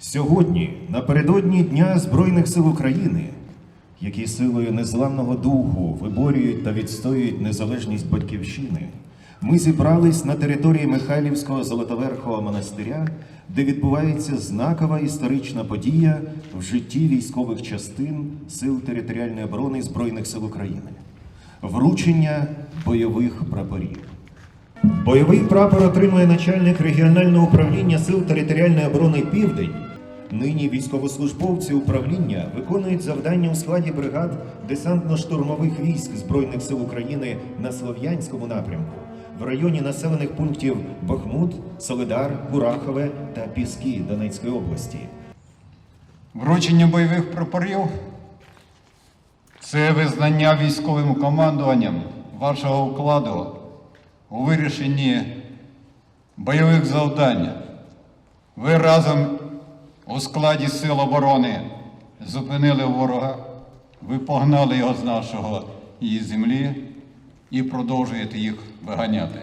Сьогодні, напередодні Дня Збройних сил України, які силою незламного духу виборюють та відстоюють незалежність батьківщини, ми зібрались на території Михайлівського Золотоверхого монастиря, де відбувається знакова історична подія в житті військових частин Сил територіальної оборони Збройних сил України вручення бойових прапорів. Бойовий прапор отримує начальник регіонального управління Сил територіальної оборони Південь. Нині військовослужбовці управління виконують завдання у складі бригад десантно-штурмових військ Збройних сил України на Слов'янському напрямку в районі населених пунктів Бахмут, Солидар, Курахове та Піски Донецької області. Вручення бойових прапорів це визнання військовим командуванням вашого вкладу у вирішенні бойових завдань. Ви разом у складі Сил оборони зупинили ворога, ви погнали його з нашого її землі і продовжуєте їх виганяти.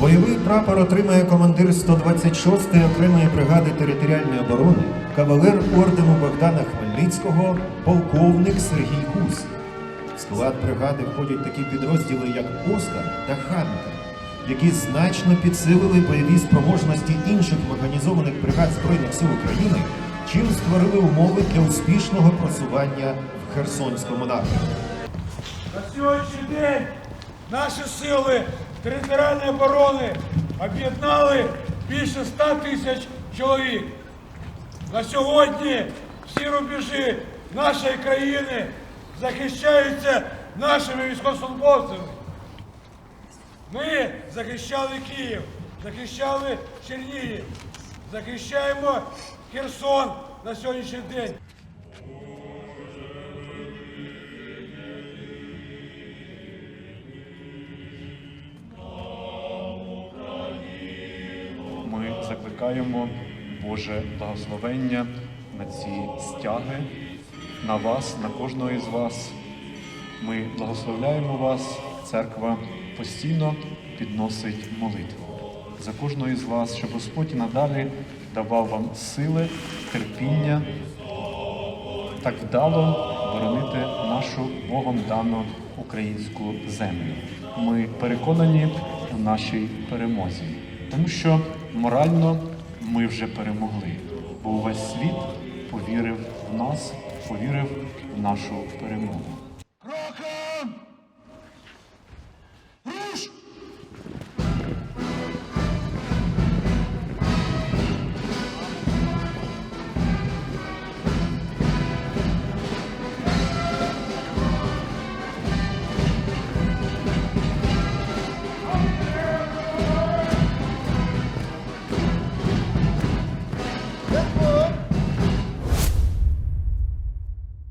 Бойовий прапор отримає командир 126-ї окремої бригади територіальної оборони, кавалер ордену Богдана Хмельницького, полковник Сергій Гус. В склад бригади входять такі підрозділи, як Оскар та Хантер, які значно підсилили бойові спроможності інших механізованих бригад Збройних сил України, чим створили умови для успішного просування в Херсонському напрямку. На сьогоднішній день наші сили територіальної оборони об'єднали більше 100 тисяч чоловік. На сьогодні всі рубежі нашої країни захищаються нашими військовослужбовцями. Ми захищали Київ, захищали Чернігів, захищаємо Херсон на сьогоднішній день. Ми закликаємо Боже благословення на ці стяги, на вас, на кожного із вас. Ми благословляємо вас. Церква постійно підносить молитву за кожного із вас, щоб Господь надалі давав вам сили, терпіння, так вдало боронити нашу Богом дану українську землю. Ми переконані у нашій перемозі, тому що морально ми вже перемогли, бо увесь світ повірив в нас, повірив в нашу перемогу.